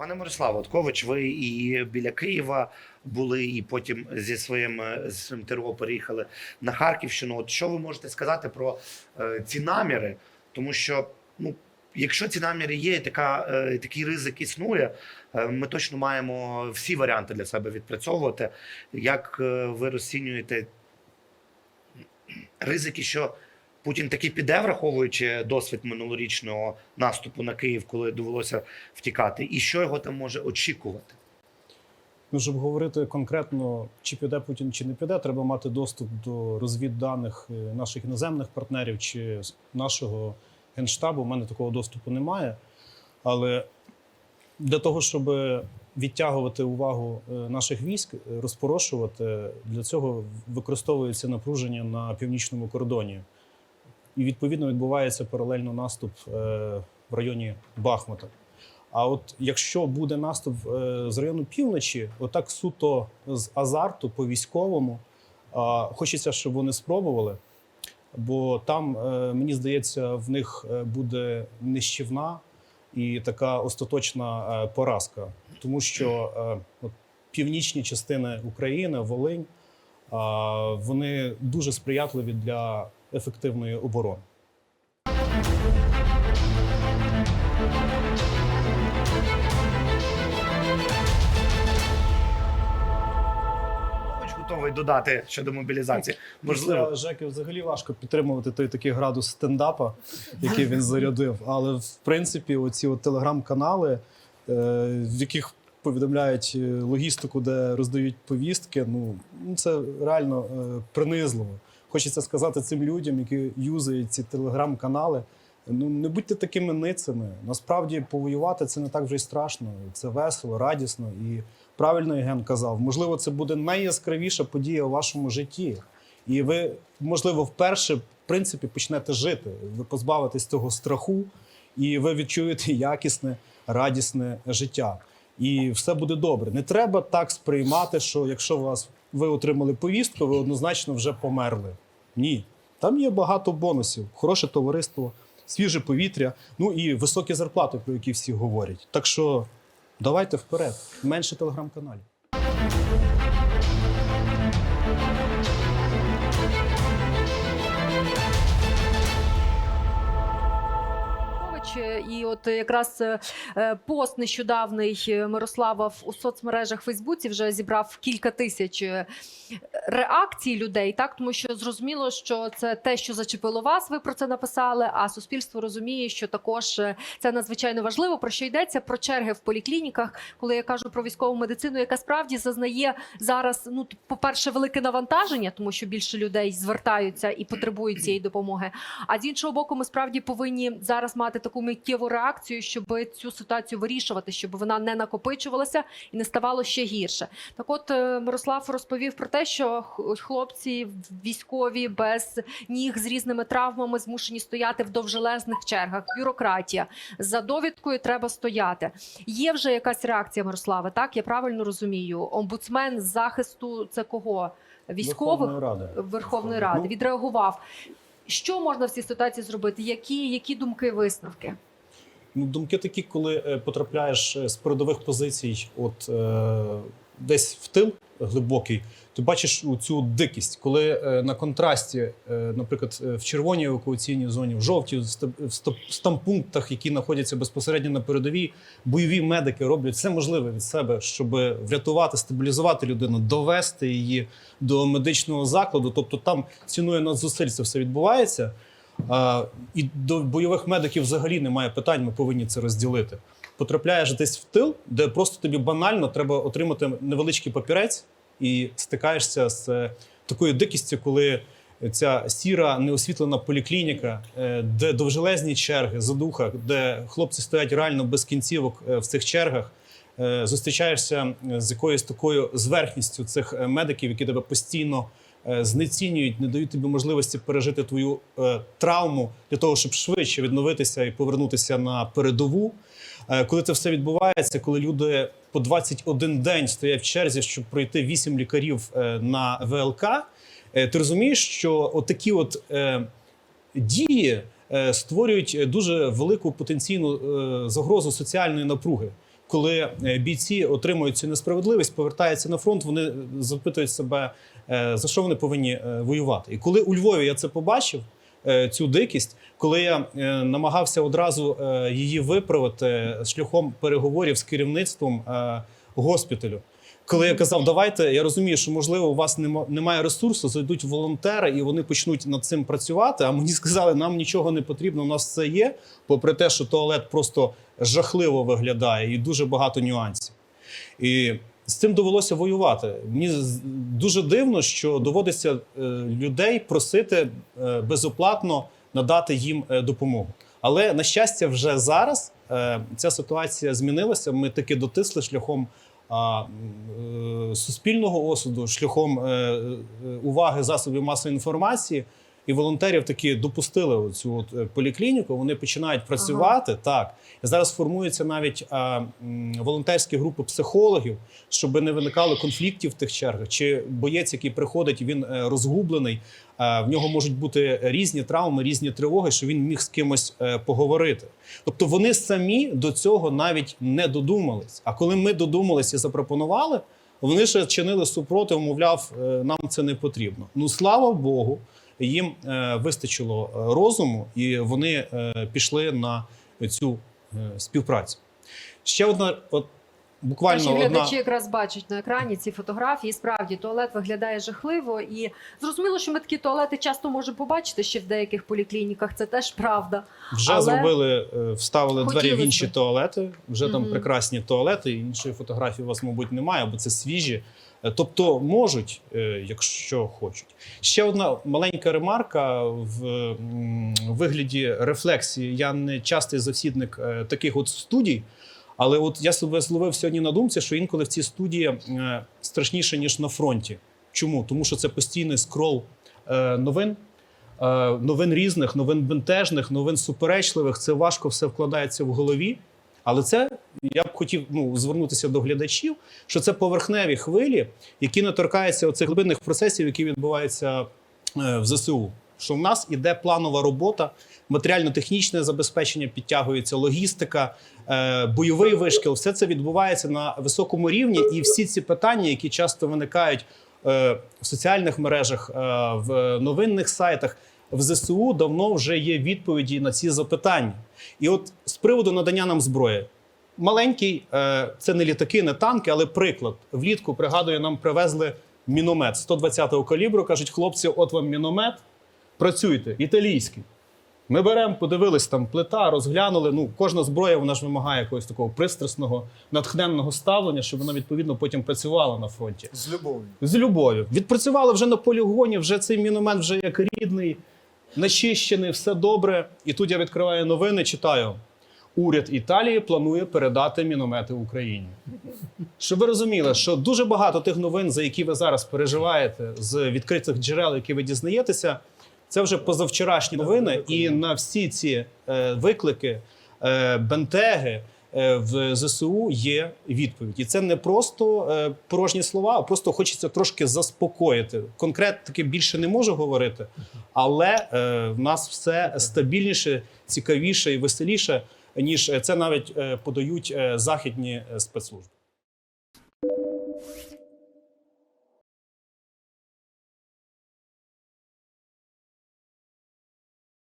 Пане Мирославе, от Кович, ви і біля Києва були, і потім зі своїм е, зі своїм ТРО переїхали на Харківщину. От що ви можете сказати про е, ці наміри? Тому що, ну, якщо ці наміри є, така, е, такий ризик існує, е, ми точно маємо всі варіанти для себе відпрацьовувати. Як е, ви розцінюєте ризики, що Путін таки піде, враховуючи досвід минулорічного наступу на Київ, коли довелося втікати, і що його там може очікувати? Ну, щоб говорити конкретно, чи піде Путін, чи не піде, треба мати доступ до розвідданих е, наших іноземних партнерів чи нашого генштабу. У мене такого доступу немає. Але для того, щоб відтягувати увагу е, наших військ, е, розпорошувати, для цього використовується напруження на північному кордоні. І відповідно відбувається паралельно наступ е, в районі Бахмута. А от якщо буде наступ е, з району півночі, отак суто з азарту по військовому, хочеться, щоб вони спробували. Бо там, е, мені здається, в них буде нищівна і така остаточна поразка, тому що от, північні частини України, Волинь, вони дуже сприятливі для ефективної оборони. Готовий додати щодо мобілізації. Можливо, Жеки взагалі важко підтримувати той такий градус стендапа, який він зарядив. Але в принципі, оці от телеграм-канали, е, в яких повідомляють е, логістику, де роздають повістки, ну ну, це реально е, принизливо. Хочеться сказати цим людям, які юзають ці телеграм-канали. Ну не будьте такими ницями. Насправді повоювати це не так вже й страшно. Це весело, радісно і правильно Євген казав. Можливо, це буде найяскравіша подія у вашому житті. І ви, можливо, вперше в принципі почнете жити. Ви позбавитесь того страху, і ви відчуєте якісне, радісне життя. І все буде добре. Не треба так сприймати, що якщо вас ви отримали повістку, ви однозначно вже померли. Ні. Там є багато бонусів, хороше товариство, свіже повітря, ну і високі зарплати, про які всі говорять. Так що давайте вперед, менше телеграм-каналів. І от якраз е, е, пост нещодавний е, Мирослава в- у соцмережах Фейсбуці вже зібрав кілька тисяч реакцій людей, так тому що зрозуміло, що це те, що зачепило вас. Ви про це написали. А суспільство розуміє, що також е, це надзвичайно важливо. Про що йдеться про черги в поліклініках, коли я кажу про військову медицину, яка справді зазнає зараз. Ну, по-перше, велике навантаження, тому що більше людей звертаються і потребують цієї допомоги. А з іншого боку, ми справді повинні зараз мати таку миттєву реакцію, щоб цю ситуацію вирішувати, щоб вона не накопичувалася і не ставало ще гірше. Так, от е, Мирослав розповів про те, що хлопці військові без ніг з різними травмами змушені стояти в довжелезних чергах. Бюрократія за довідкою треба стояти. Є вже якась реакція, Мирославе? Так я правильно розумію. Омбудсмен з захисту це кого? Військових Верховної Ради. Верховної Ради Ну, відреагував. Що можна в цій ситуації зробити? Які, які думки, висновки? Ну, думки такі, коли е, потрапляєш е, з передових позицій, от е, десь в тил глибокий, ти бачиш цю дикість, коли е, на контрасті, е, наприклад, е, в червоній евакуаційній зоні, в жовтій, в ста- в ста- стампунктах, які знаходяться безпосередньо на передовій, бойові медики роблять все можливе від себе, щоб врятувати, стабілізувати людину, довести її до медичного закладу. Тобто там ціною надзусиль це все відбувається. І до бойових медиків взагалі немає питань, ми повинні це розділити. Потрапляєш десь в тил, де просто тобі банально треба отримати невеличкий папірець, і стикаєшся з е, такою дикістю, коли ця сіра неосвітлена поліклініка, е, де довжелезні черги, задуха, де хлопці стоять реально без кінцівок е, в цих чергах. Зустрічаєшся з якоюсь такою зверхністю цих медиків, які тебе постійно знецінюють, не дають тобі можливості пережити твою е, травму для того, щоб швидше відновитися і повернутися на передову. Е, Коли це все відбувається, коли люди по 21 день стоять в черзі, щоб пройти 8 лікарів е, на ВЛК, е, ти розумієш, що отакі от е, дії е, створюють дуже велику потенційну е, загрозу соціальної напруги. Коли е, бійці отримують цю несправедливість, повертаються на фронт, вони запитують себе, е, за що вони повинні е, воювати. І коли у Львові я це побачив, цю дикість, коли я намагався одразу її виправити шляхом переговорів з керівництвом госпіталю. Коли я казав, давайте, я розумію, що можливо у вас немає ресурсу, зайдуть волонтери і вони почнуть над цим працювати. А мені сказали, нам нічого не потрібно, у нас все є. Попри те, що туалет просто жахливо виглядає і дуже багато нюансів. І з цим довелося воювати. Мені дуже дивно, що доводиться е, людей просити е, безоплатно надати їм е, допомогу. Але на щастя, вже зараз ця ситуація змінилася. Ми таки дотисли шляхом е, суспільного осуду, шляхом е, е, уваги засобів масової інформації. І волонтерів таки допустили цю от е, поліклініку. Вони починають працювати так. Зараз формуються навіть а, м, волонтерські групи психологів, щоб не виникало конфліктів в тих чергах. Чи боєць, який приходить, він е, розгублений. В нього можуть бути різні травми, різні тривоги, що він міг з кимось е, поговорити. Тобто вони самі до цього навіть не додумались. А коли ми додумались і запропонували, вони ще чинили супротив, мовляв, нам це не потрібно. Ну слава Богу, їм е, вистачило е, розуму, і вони е, пішли на цю співпрацю. Ще одна, от буквально Наші одна. глядачі якраз бачать на екрані ці фотографії. Справді туалет виглядає жахливо, і зрозуміло, що ми такі туалети часто можемо побачити ще в деяких поліклініках. Це теж правда. Вже Але зробили, е, вставили двері в інші б. туалети. Вже там прекрасні туалети. Іншої фотографії у вас, мабуть, немає, бо це свіжі. Е, Тобто можуть, е, якщо хочуть. Ще одна маленька ремарка в вигляді рефлексії. Я не частий завсідник е, таких от студій. Але от я себе зловив сьогодні на думці, що інколи в ці студії е, страшніше, ніж на фронті. Чому? Тому що це постійний скрол е, новин, е, новин різних, новин бентежних, новин суперечливих. Це важко все вкладається в голові. Але це я б хотів ну, звернутися до глядачів, що це поверхневі хвилі, які не торкаються оцих глибинних процесів, які відбуваються в ЗСУ. Що в нас іде планова робота, матеріально-технічне забезпечення підтягується, логістика, е, бойовий вишкіл. Все це відбувається на високому рівні, і всі ці питання, які часто виникають е, в соціальних мережах, е, в новинних сайтах, в ЗСУ давно вже є відповіді на ці запитання. І от з приводу надання нам зброї. Маленький, це не літаки, не танки, але приклад. Влітку, пригадую, нам привезли міномет 120-го калібру. Кажуть, хлопці, от вам міномет, працюйте, італійський. Ми беремо, подивились там плита, розглянули. Ну, кожна зброя вона ж вимагає якогось такого пристрасного, натхненного ставлення, щоб вона відповідно потім працювала на фронті. З любов'ю. З любов'ю. Відпрацювали вже на полігоні, вже цей міномет вже як рідний, начищений, все добре. І тут я відкриваю новини, читаю. Уряд Італії планує передати міномети Україні. Щоб ви розуміли, що дуже багато тих новин, за які ви зараз переживаєте, з відкритих джерел, які ви дізнаєтеся, це вже позавчорашні новини, і на всі ці е, виклики, е, бентеги е, в ЗСУ є відповідь. І це не просто порожні слова, а просто хочеться трошки заспокоїти. Конкретно більше не можу говорити, але в нас все стабільніше, цікавіше і веселіше, ніж це навіть подають західні спецслужби.